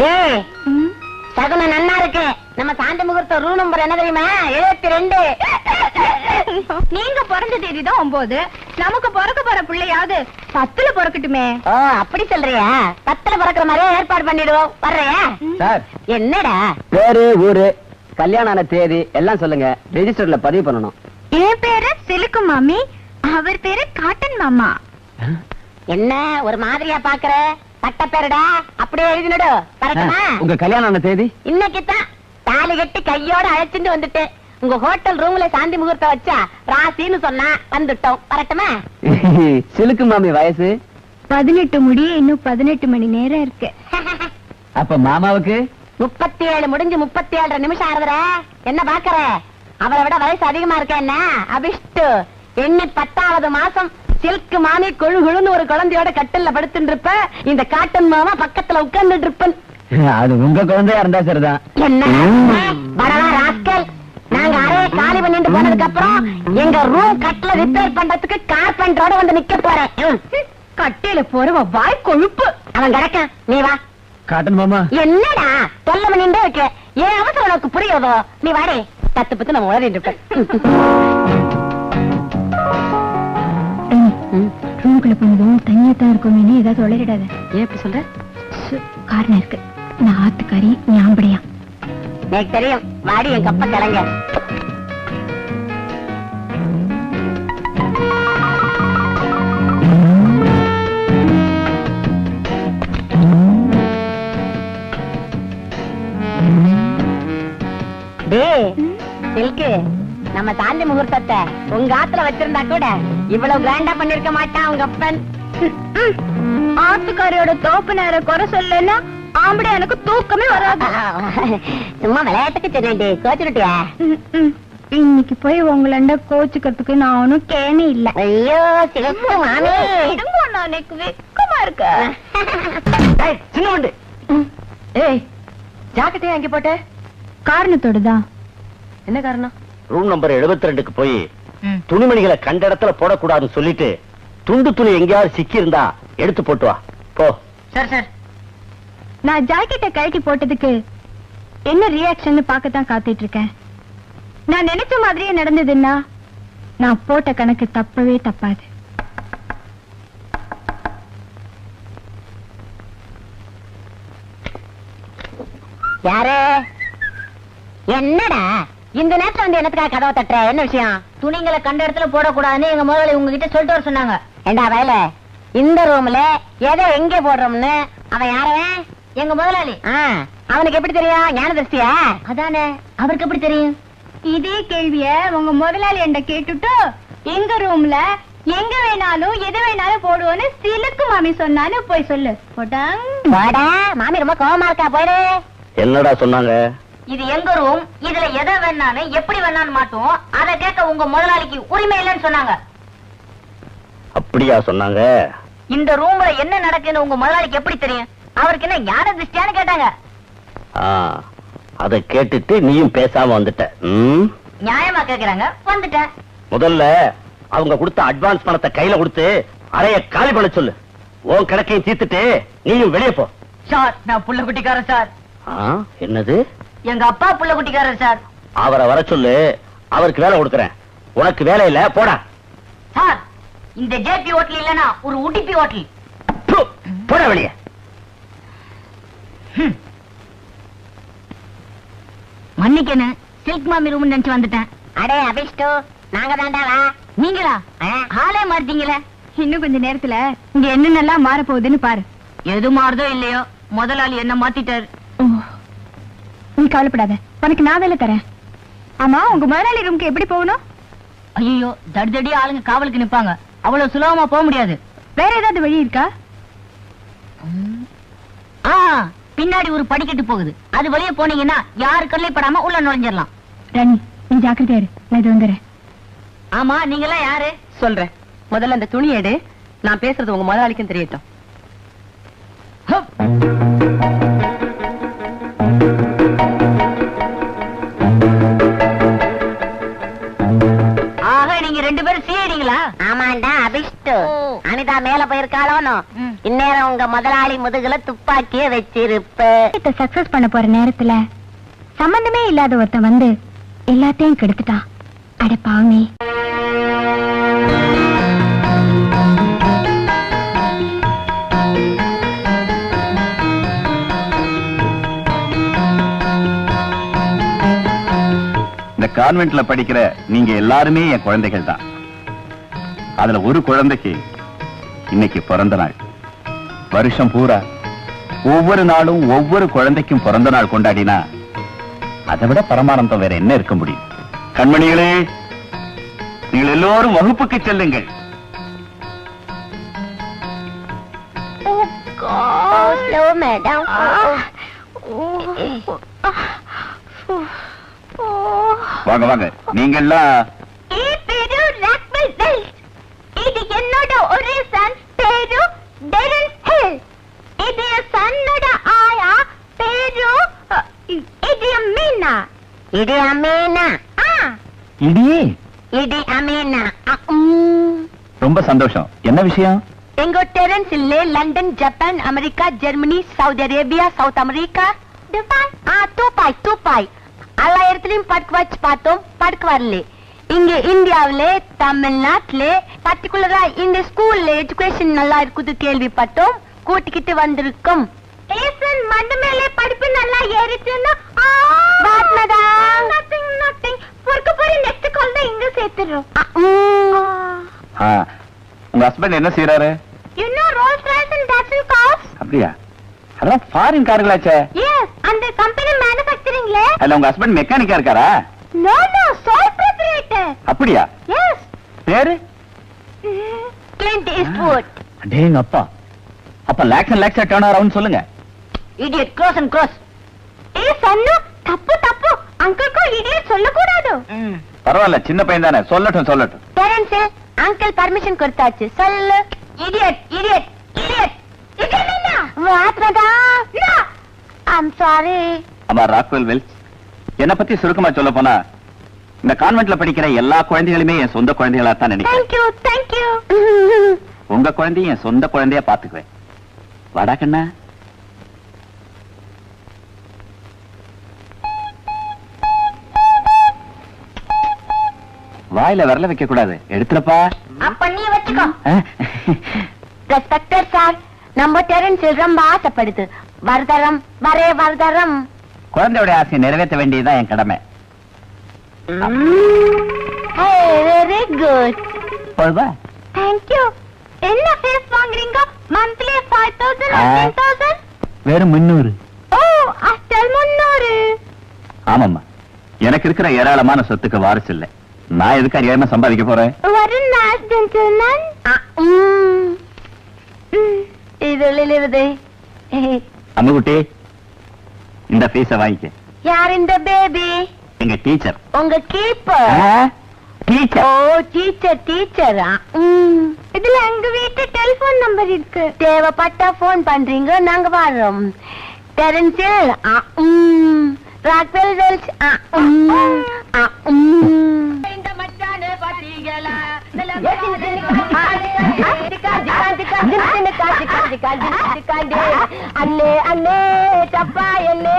டேய் சகுனம் நன்னா இருக்கு. நம்ம சாந்தி முகூர்த்த ரூ நம்பர் என்ன தெரியுமா? எழுபத்தி ரெண்டு. நீங்க பிறந்த தேதி தான் ஒன்பது. நமக்கு பிறக்க போற பிள்ளையாவது பத்துல பிறக்கட்டுமே. ஓ அப்படி சொல்றியா? பத்துல பிறக்கிற மாதிரியே ஏற்பாடு பண்ணிடுவோம். வர்றியா? சார். என்னடா? பேரு ஊரு கல்யாணம் ஆன தேதி எல்லாம் சொல்லுங்க. ரெஜிஸ்டர்ல பதிவு பண்ணணும். என் பேரு சிலுக்கு மாமி. அவர் பேரு காட்டன் மாமா. என்ன ஒரு மாதிரியா பாக்குற? பட்ட பேருடா. அப்படியே எழுதினடு. கரெக்டா உங்க கல்யாணம் தேதி? இன்னைக்கு தான் தாலி கட்டி கையோட அழைச்சிட்டு வந்துட்டேன். உங்க ஹோட்டல் ரூம்ல சாந்தி முகூர்த்தம் வச்சா ராசின்னு சொன்னா வந்துட்டோம். வரட்டுமா? சிலுக்கு மாமி வயசு? பதினெட்டு முடிய இன்னும் பதினெட்டு மணி நேரம் இருக்கு. அப்ப மாமாவுக்கு? முப்பத்தி ஏழு முடிஞ்சு முப்பத்தி ஏழு நிமிஷம் ஆறுதுற என்ன பாக்குற? அவரை விட வயசு அதிகமா இருக்க என்ன? அபிஷ்டு. எண்ணி பத்தாவது மாசம். சில்க் மாமி கொழு கொழுன்னு ஒரு குழந்தையோட கட்டில்ல படுத்துட்டு இருப்ப இந்த காட்டன் மாமா பக்கத்துல உட்கார்ந்துட்டு இருப்பன் அது உங்க குழந்தையா இருந்தா சரிதான். நாங்க அறைய காலி பண்ணிட்டு போனதுக்கு அப்புறம் எங்க ரூம் கட்டில ரிப்பேர் பண்றதுக்கு கார்பெண்டரோட வந்து நிக்க போறேன். கட்டையில போறவ வாய் கொழுப்பு. அவன் கிடக்கான். நீ வா. காட்டன் மாமா. என்னடா? தொல்ல பண்ணிட்டே இருக்க. ஏன் அவசரம் உனக்கு புரியுதோ? நீ வாடே. தத்து பத்து நம்ம உளறிட்டு இருப்பேன் ரூம்குள்ள போனதும் தனியா தான் இருக்கும் ஏதாவது உளறிடாத. ஏன் இப்படி சொல்ற? காரணம் இருக்கு. நான் ஆத்துக்காரி ஞாபடியா எனக்கு தெரியும். வாடி என் கப்ப கிளங்க சில்கு. நம்ம சாந்தி முகூர்த்தத்தை உங்க ஆத்துல வச்சிருந்தா கூட இவ்வளவு கிராண்டா பண்ணிருக்க மாட்டான் உங்க அப்பன். ஆத்துக்காரியோட தோப்பு நேர குறை சொல்லனா ஆம்பளை எனக்கு தூக்கமே வராது. சும்மா விளையாட்டுக்கு சொன்னேன்டி ம். இன்னைக்கு போய் உங்களண்ட கோச்சுக்கிறதுக்கு நானும் கேனே இல்ல. ஐயோ சிகப்பு மாமி. எனக்கு வெக்கமா இருக்கு? ஏய், சின்ன வண்டு. ஏய் ஜாக்கெட்டே அங்க போட்ட? காரணத்தோட தான் என்ன காரணம்? ரூம் நம்பர் 72 ரெண்டுக்கு போய் துணிமணிகளை கண்ட இடத்துல போடக்கூடாதுன்னு சொல்லிட்டு துண்டு துணி எங்கேயாவது சிக்கி இருந்தா எடுத்து போட்டு வா. போ. Sir sir. நான் ஜாக்கெட்டை கழட்டி போட்டதுக்கு என்ன ரியாக்ஷன் பார்க்கத்தான் காத்துட்டு இருக்கேன் நான் நினைச்ச மாதிரியே நடந்ததுன்னா நான் போட்ட கணக்கு தப்பவே தப்பாது. யாரு? என்னடா? இந்த நேரத்துல வந்து என்னத்துக்காக கதவை தட்டுற? என்ன விஷயம்? துணிங்களை கண்ட இடத்துல போடக்கூடாதுன்னு எங்க முதலாளி உங்ககிட்ட சொல்லிட்டு வர சொன்னாங்க. ஏண்டா வயல? இந்த ரூம்ல எதை எங்க போடுறோம்னு அவன் யாரவன் எங்க முதலாளி. ஆ, அவனுக்கு எப்படி தெரியும்? ஞான திருஷ்டியா அதானே. அவருக்கு எப்படி தெரியும்? இதே கேள்விய உங்க முதலாளி என்கிட்ட கேட்டுட்டு எங்க ரூம்ல எங்க வேணாலும் எது வேணாலும் போடுவோன்னு சிலுக்கு மாமி சொன்னான்னு போய் சொல்லு. போட்டாங் வாடா மாமி ரொம்ப கோவமா இருக்கா போயிடு என்னடா சொன்னாங்க? இது எங்க ரூம் இதுல எதை வேணாலும் எப்படி வேணாலும் மாட்டோம். அதை கேட்க உங்க முதலாளிக்கு உரிமை இல்லைன்னு சொன்னாங்க. அப்படியா சொன்னாங்க? இந்த ரூம்ல என்ன நடக்குன்னு உங்க முதலாளிக்கு எப்படி தெரியும்? அவருக்கு என்ன ஞான திருஷ்டியான்னு கேட்டாங்க. அதை கேட்டுட்டு நீயும் பேசாம வந்துட்ட? நியாயமா கேக்குறாங்க. வந்துட்டேன் முதல்ல அவங்க கொடுத்த அட்வான்ஸ் பணத்தை கையில கொடுத்து அறைய காலி பண்ண சொல்லு. உன் கணக்கையும் தீர்த்துட்டு நீயும் வெளியே போ. சார் நான் புள்ள குட்டிக்காரன் சார். என்னது? எங்க அப்பா புள்ள குட்டிக்காரன் சார். அவரை வர சொல்லு அவருக்கு வேலை கொடுக்கறேன். உனக்கு வேலை இல்ல போடா. சார் இந்த ஜேபி ஹோட்டல் இல்லனா ஒரு உடிப்பி ஹோட்டல். போடா வெளியே. மன்னிக்கணும் சில்க் மாமி ரூம் நினைச்சு வந்துட்டேன். அடே அபிஷ்டு நாங்க தாண்டா வா. நீங்களா? ஆளே மாட்டீங்களே இன்னும் கொஞ்ச நேரத்துல இங்க என்னென்னலாம் மாற போகுதுன்னு பாரு. எது மாறுதோ இல்லையோ முதலாளி என்ன மாத்திட்டாரு. நீ கவலைப்படாத. உனக்கு நான் வேலை தரேன். ஆமா உங்க முதலாளி ரூம்க்கு எப்படி போகணும்? ஐயோ தடி ஆளுங்க காவலுக்கு நிப்பாங்க. அவ்வளவு சுலபமா போக முடியாது. வேற ஏதாவது வழி இருக்கா? ஆ பின்னாடி ஒரு படிக்கட்டு போகுது. அது வழியே போனீங்கன்னா யாரு கல்லை படாம உள்ள நுழைஞ்சிடலாம். ராணி நீ ஜாக்கிரதையா இரு. நான் இது வந்துடுறேன். ஆமா நீங்கெல்லாம் யாரு? சொல்றேன். முதல்ல அந்த துணி எடு. நான் பேசுறது உங்க முதலாளிக்கும் தெரியட்டும். சிஐடிங்களா ஆமாண்டா அபிஷ்டு. அனிதா மேல போயிருக்காளோனோ. இந்நேரம் உங்க முதலாளி முதுகுல துப்பாக்கிய வச்சிருப்ப. சக்சஸ் பண்ண போற நேரத்துல சம்பந்தமே இல்லாத ஒருத்தன் வந்து எல்லாத்தையும் கெடுத்துட்டான் அட பாவமே இந்த கான்வென்ட்ல படிக்கிற நீங்க எல்லாருமே என் குழந்தைகள் தான் அதுல ஒரு குழந்தைக்கு இன்னைக்கு பிறந்த நாள். வருஷம் பூரா ஒவ்வொரு நாளும் ஒவ்வொரு குழந்தைக்கும் பிறந்த நாள் கொண்டாடினா அதை விட பரமானந்தம் வேற என்ன இருக்க முடியும்? கண்மணிகளே நீங்கள் எல்லோரும் வகுப்புக்கு செல்லுங்கள். வாங்க வாங்க. நீங்க எல்லாம் இது என்னோட ஒரே சன் பேரு டெரன் ஹில். இது சன்னோட ஆயா பேரு இது என் மீனா. இது அமீனா ஆ. இடி. இது அமீனா. ரொம்ப சந்தோஷம். என்ன விஷயம்? எங்க டெரன்ஸ் இல்ல London Japan America Germany Saudi Arabia South America. Dubai. ஆ தூப்பாய் தூப்பாய் எல்லா இடத்துலயும் படுக்க வச்சு பார்த்தோம். படுக்க வரல. இங்க இந்தியாவுல தமிழ்நாட்டுல பர்டிகுலரா இந்த ஸ்கூல்ல எஜுகேஷன் நல்லா இருக்குது கேள்விப்பட்டோம். கூட்டிக்கிட்டு வந்திருக்கோம். மண்டு மேலே படிப்பு நல்லா ஏறிச்சுன்னா இங்க சேர்த்துறோம். உங்க ஹஸ்பண்ட் என்ன செய்யறாரு You know Rolls Royce and Datsun cars? அப்படியா? அதெல்லாம் ஃபாரின் கார்களாச்சே. Yes, அந்த கம்பெனி மேனுஃபேக்சரிங்ல அதுல உங்க ஹஸ்பண்ட் மெக்கானிக்கா இருக்காரா? No, no, sole proprietor. அப்படியா? Yes. பேரு? Clint Eastwood. அடேங்க அப்பா. அப்ப legs and legs turn around சொல்லுங்க. Idiot, cross and cross. ஏ சன்னு தப்பு தப்பு. அங்கிள்க்கு இடியட் சொல்லக்கூடாது. பரவாயில்ல சின்ன பையன் தானே. சொல்லட்டும் சொல்லட்டும். டெரன்ஸ் அங்கிள் பர்மிஷன் கொடுத்தாச்சு. சொல்லு. Idiot idiot idiot madam I'm sorry ஆமா ராக்வெல் வெல்ஸ் என்ன பத்தி சுருக்கமா சொல்ல போனா இந்த கான்வென்ட்ல படிக்கிற எல்லா குழந்தைகளுமே என் சொந்த குழந்தைகளா தான் நினைக்கிறேன் உங்க குழந்தையும் என் சொந்த குழந்தையா பாத்துக்குவேன் வாடா கண்ணா. வாயில விரல வைக்க கூடாது. எடுத்துலப்பா அப்ப நீ வச்சுக்கோ. ரெஸ்பெக்டர் சார் நம்ம டெரன்ஸ் ரொம்ப ஆசைப்படுது. வரதரம் வரே வரதரம். குழந்தையோட ஆசையை நிறைவேற்ற வேண்டியதுதான் என் கடமை. வெரி குட் போதுவா தேங்க் யூ என்ன ஃபீஸ் வாங்குறீங்க மந்த்லி 5000 ஆ. 10000 வெறும் முன்னூறு ஓ அஸ்டல் முன்னூறு ஆமாம்மா. எனக்கு இருக்கிற ஏராளமான சொத்துக்கு வாரிசு இல்ல. நான் எதுக்கு அறியாம சம்பாதிக்க போறேன்? ஒரு நைஸ் ஜென்டில்மேன் இது இருது அம்முகுட்டி இந்த பீஸ வாங்கிக்க. யார் இந்த பேபி எங்க டீச்சர் உங்க கீப்பர் ஓ டீச்சர் டீச்சர் டீச்சர் இதுல எங்க வீட்டு டெலிபோன் நம்பர் இருக்கு தேவைப்பட்டா போன் பண்றீங்க நாங்க வர்றோம் டெரன்சில் ராக்வெல் வெல்ஸ் இந்த மச்சானு பாத்தீங்களா அண்ணே அண்ணே சப்பா என்னே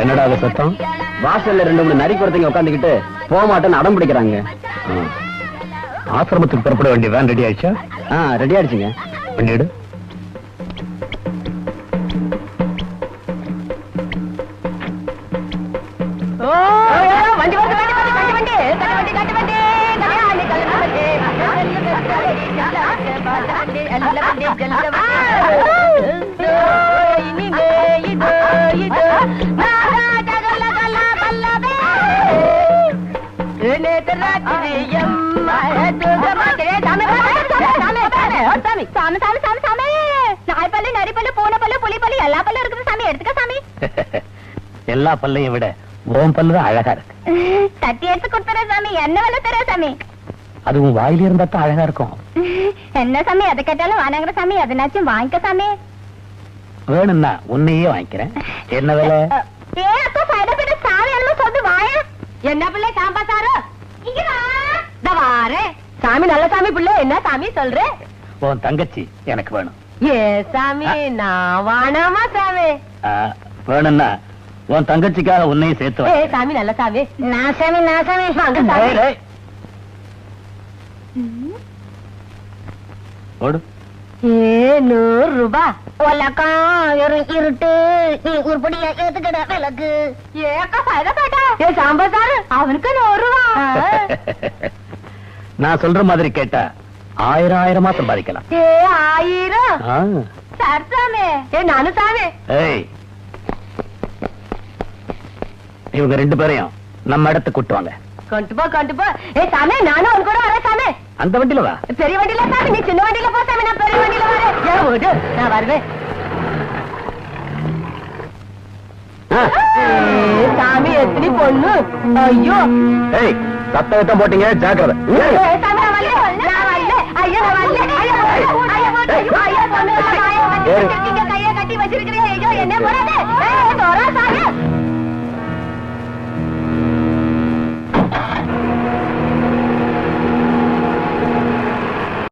என்னடா அது சத்தம் வாசல்ல ரெண்டு மூணு நரி குறத்தைங்க உட்காந்துக்கிட்டு போக மாட்டேன்னு அடம் பிடிக்கிறாங்க ஆசிரமத்துக்கு புறப்பட வேண்டிய வேன் ரெடி ஆயிடுச்சா ஆ ரெடி ஆயிடுச்சுங்க பண்ணிடு வண்டி வந்து வண்டி வந்து சாமி சாமி சாமி சாமி! நாய் பல்லு நரி பல்லு பூனை பல்லு புலி பல்லு எல்லா பல்லும் இருக்குது சாமி. எடுத்துக்க சாமி. எல்லா பல்லையும் விட ஓம் பல்லு தான் அழகா இருக்கு. தட்டி எடுத்து கொடுத்துற சாமி. என்ன வேலை தர சாமி? அதுவும் வாயில இருந்தா தான் அழகா இருக்கும். என்ன சாமி? எதை கேட்டாலும் வானங்கிற சாமி. எதனாச்சும் வாங்கிக்க சாமி. வேணும்னா உன்னையே வாங்கிக்கிறேன். என்ன விலை? ஏ சைட போயிட்டு சாமி என்னமோ சொல்லு வாய. என்ன பிள்ளை? சாம்பா சாரு இங்க வா. வாரே. சாமி நல்ல சாமி பிள்ளை. என்ன சாமி சொல்ற? உன் தங்கச்சி எனக்கு வேணும். ஏ சாமி நான் வானாமா சாமி? வேணும்னா உன் தங்கச்சிக்காக உன்னையும் சேர்த்து ஏ. சாமி நல்ல சாமி. நான் சாமி நான் சாமி. வாங்க சாமி. ஓடு. ஏ நூறு ரூபா. உலகம் இருட்டு. நீ உருப்படியா ஏத்துக்கட விளக்கு. ஏக்கா சைதப்பேட்டா ஏ சாம்பார் சாரு அவனுக்கு நூறு ரூபா. நான் சொல்ற மாதிரி கேட்டா ஆயிரம் ஆயிரமா சம்பாதிக்கலாம். ஏ ஆயிரம். சார் சாமி ஏ நானும் சாமி ஏய். இவங்க ரெண்டு பேரையும் நம்ம இடத்துக்கு கூட்டுவாங்க கொண்டு போ கொண்டு போ ஏ சாமி நானும் உன் கூட வரேன் சாமி. அந்த வண்டியில வா. பெரிய வண்டியில சாமி. நீ சின்ன வண்டியில போ சாமி. நான் பெரிய வண்டியில வரேன். ஏன் விடு. நான் வருவேன். ஏ சாமி எத்தனை பொண்ணு? ஐயோ. ஏய் சத்தம் போட்டீங்க? ஜாக்கிரதை. கைய கட்டி வச்சிருக்கிறீங்க ஐயோ என்ன போறாதே